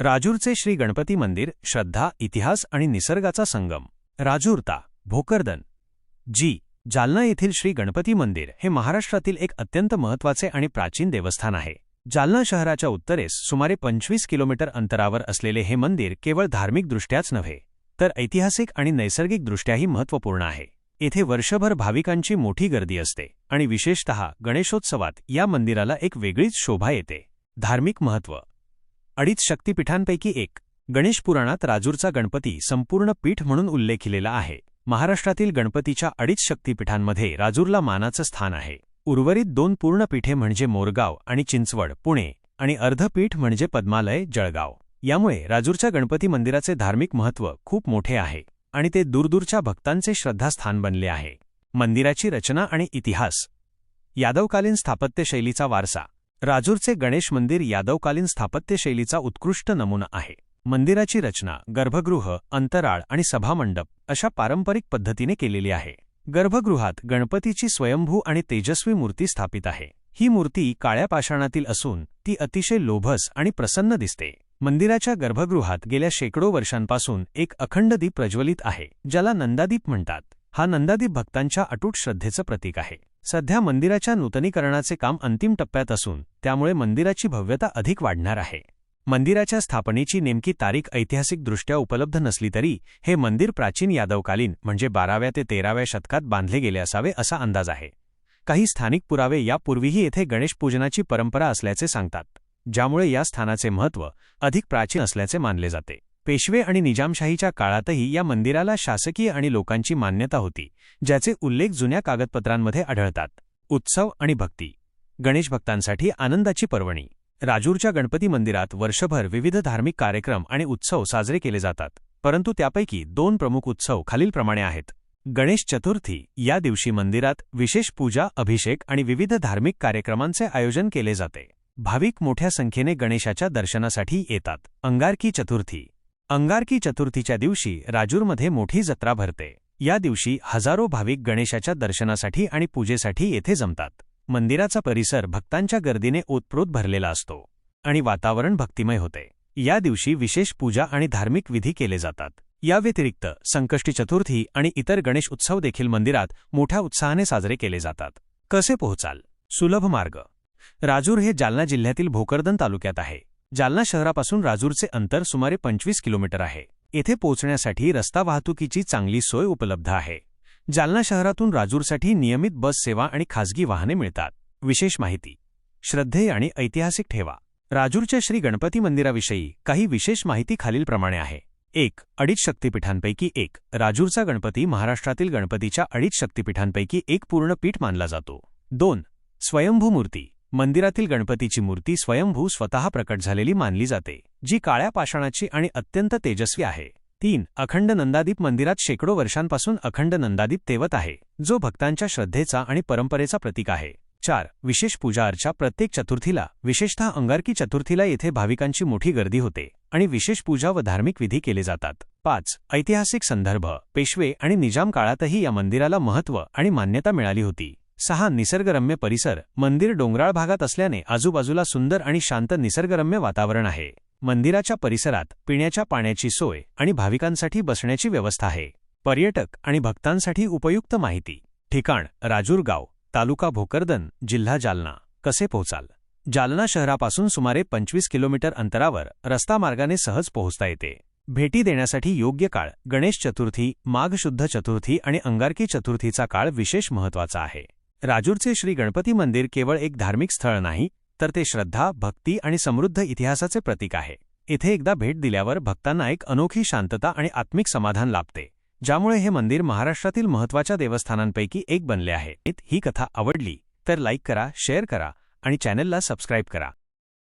राजूरचे श्री गणपती मंदिर श्रद्धा इतिहास आणि निसर्गाचा संगम. राजूरता भोकरदन. जी जालना येथील श्री गणपती मंदिर हे महाराष्ट्रातील एक अत्यंत महत्त्वाचे आणि प्राचीन देवस्थान आहे. जालना शहराच्या उत्तरेस सुमारे पंचवीस किलोमीटर अंतरावर असलेले हे मंदिर केवळ धार्मिकदृष्ट्याच नव्हे तर ऐतिहासिक आणि नैसर्गिकदृष्ट्याही महत्त्वपूर्ण आहे. येथे वर्षभर भाविकांची मोठी गर्दी असते आणि विशेषतः गणेशोत्सवात या मंदिराला एक वेगळीच शोभा येते. धार्मिक महत्त्व. अडीच शक्तिपीठांपैकी एक. गणेश पुराणात राजूरचा गणपती संपूर्ण पीठ म्हणून उल्लेखिलेला आहे. महाराष्ट्रातील गणपतीच्या अडीच शक्तिपीठांमध्ये राजूरला मानाचं स्थान आहे. उर्वरित दोन पूर्ण पीठे म्हणजे मोरगाव आणि चिंचवड पुणे आणि अर्धपीठ म्हणजे पद्मालय जळगाव. यामुळे राजूरच्या गणपती मंदिराचे धार्मिक महत्त्व खूप मोठे आहे आणि ते दूरदूरच्या भक्तांचे श्रद्धास्थान बनले आहे. मंदिराची रचना आणि इतिहास. यादवकालीन स्थापत्यशैलीचा वारसा. राजूरचे गणेश मंदिर यादवकालीन स्थापत्यशैलीचा उत्कृष्ट नमुना आहे. मंदिराची रचना गर्भगृह अंतराळ आणि सभामंडप अशा पारंपरिक पद्धतीने केलेली आहे. गर्भगृहात गणपतीची स्वयंभू आणि तेजस्वी मूर्ती स्थापित आहे. ही मूर्ती काळ्या पाषाणातील असून ती अतिशय लोभस आणि प्रसन्न दिसते. मंदिराच्या गर्भगृहात गेल्या शेकडो वर्षांपासून एक अखंड दीप प्रज्वलित आहे ज्याला नंदादीप म्हणतात. हा नंदादीप भक्तांच्या अटूट श्रद्धेचं प्रतीक आहे. सध्या मंदिराच्या नूतनीकरणाचे काम अंतिम टप्प्यात असून त्यामुळे मंदिराची भव्यता अधिक वाढणार आहे. मंदिराच्या स्थापनेची नेमकी तारीख ऐतिहासिकदृष्ट्या उपलब्ध नसली तरी हे मंदिर प्राचीन यादवकालीन म्हणजे बाराव्या ते तेराव्या शतकात बांधले गेले असावे असा अंदाज आहे. काही स्थानिक पुरावे यापूर्वीही येथे गणेशपूजनाची परंपरा असल्याचे सांगतात ज्यामुळे या स्थानाचे महत्त्व अधिक प्राचीन असल्याचे मानले जाते. पेशवे आणि निजामशाहीच्या काळातही या मंदिराला शासकीय आणि लोकांची मान्यता होती ज्याचे उल्लेख जुन्या कागदपत्रांमध्ये आढळतात. उत्सव आणि भक्ती. गणेश भक्तांसाठी आनंदाची पर्वणी. राजूरच्या गणपती मंदिरात वर्षभर विविध धार्मिक कार्यक्रम आणि उत्सव साजरे केले जातात परंतु त्यापैकी दोन प्रमुख उत्सव खालीलप्रमाणे आहेत. गणेश चतुर्थी या दिवशी मंदिरात विशेष पूजा अभिषेक आणि विविध धार्मिक कार्यक्रमांचे आयोजन केले जाते. भाविक मोठ्या संख्येने गणेशाच्या दर्शनासाठी येतात. अंगारकी चतुर्थी. अंगारकी चतुर्थीच्या दिवशी राजूरमध्ये मोठी जत्रा भरते. या दिवशी हजारो भाविक गणेशाच्या दर्शनासाठी आणि पूजेसाठी येथे जमतात. मंदिराचा परिसर भक्तांच्या गर्दीने ओतप्रोत भरलेला असतो आणि वातावरण भक्तिमय होते. या दिवशी विशेष पूजा आणि धार्मिक विधी केले जातात. या व्यतिरिक्त संकष्टी चतुर्थी आणि इतर गणेश उत्सव देखील मंदिरात मोठ्या उत्साहाने साजरे केले जातात. कसे पोहोचाल? सुलभ मार्ग. राजूर हे जालना जिल्ह्यातील भोकरदन तालुक्यात आहे. जालना शहरापासून राजूरचे अंतर सुमारे पंचवीस किलोमीटर आहे. येथे पोहोचण्यासाठी रस्ता वाहतुकीची चांगली सोय उपलब्ध आहे. जालना शहरातून राजूरसाठी नियमित बस सेवा आणि खासगी वाहने मिळतात. विशेष माहिती. श्रद्धेय आणि ऐतिहासिक ठेवा. राजूरच्या श्री गणपती मंदिराविषयी काही विशेष माहिती खालीलप्रमाणे आहे. एक अडीच शक्तीपीठांपैकी एक. राजूरचा गणपती महाराष्ट्रातील गणपतीच्या अडीच शक्तीपीठांपैकी एक पूर्ण पीठ मानला जातो. दोन स्वयंभू मूर्ती मंदिरातील गणपतीची मूर्ती स्वयंभू स्वतः प्रकट झालेली मानली जाते जी काळ्या पाषाणाची आणि अत्यंत तेजस्वी आहे. तीन अखंड नंदादीप मंदिरात शेकडो वर्षांपासून अखंड नंदादीप तेवत आहे जो भक्तांच्या श्रद्धेचा आणि परंपरेचा प्रतीक आहे. चार विशेष पूजा अर्चा प्रत्येक चतुर्थीला विशेषतः अंगारकी चतुर्थीला येथे भाविकांची मोठी गर्दी होते आणि विशेष पूजा व धार्मिक विधी केले जातात. पाच ऐतिहासिक संदर्भ पेशवे आणि निजाम काळातही या मंदिराला महत्त्व आणि मान्यता मिळाली होती. सहा निसर्गरम्य परिसर मंदिर डोंगराळ भागात असल्याने आजूबाजूला सुंदर आणि शांत निसर्गरम्य वातावरण आहे. मंदिराच्या परिसरात पिण्याच्या पाण्याची सोय आणि भाविकांसाठी बसण्याची व्यवस्था आहे. पर्यटक आणि भक्तांसाठी उपयुक्त माहिती. ठिकाण राजूरगाव तालुका भोकरदन जिल्हा जालना. कसे पोहोचाल? जालना शहरापासून सुमारे पंचवीस किलोमीटर अंतरावर रस्ता मार्गाने सहज पोहोचता येते. भेटी देण्यासाठी योग्य काळ गणेश चतुर्थी माघ शुद्ध चतुर्थी आणि अंगारकी चतुर्थीचा काळ विशेष महत्त्वाचा आहे. राजूरचे श्री गणपती मंदिर केवळ एक धार्मिक स्थळ नाही तर ते श्रद्धा भक्ती आणि समृद्ध इतिहासाचे प्रतीक आहे. इथे एकदा भेट दिल्यावर भक्तांना एक अनोखी शांतता आणि आत्मिक समाधान लाभते ज्यामुळे हे मंदिर महाराष्ट्रातील महत्त्वाच्या देवस्थानांपैकी एक बनले आहे. ही कथा आवडली तर लाईक करा शेअर करा आणि चॅनलला सबस्क्राईब करा.